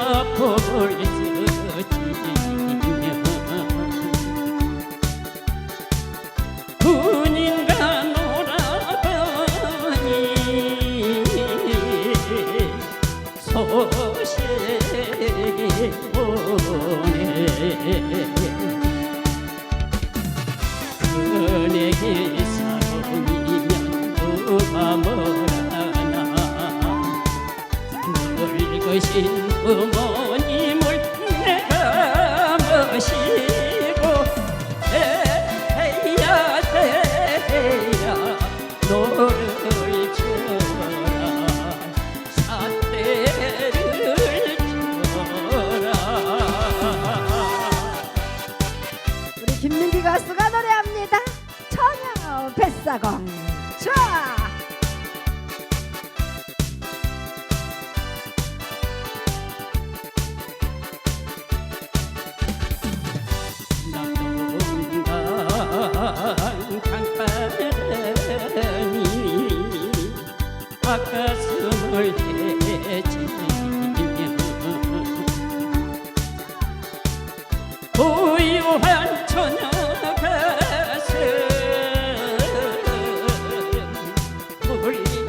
앞을 스치며 군인과 놀아보니 소식이 오네 그네게 사랑이면 누가 뭐라 나 늙으신 부모님을 내가 모시고 대야 대야 노를 쳐라 사대를 쳐라 우리 김민기 가수가 노래합니다. 천양 뱃사공 좋아. 아가슴을 헤치며 고요한 물결이네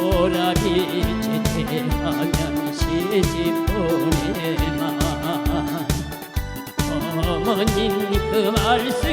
오라비 제태하면 시집 보내마 어머님 그 말씀에 수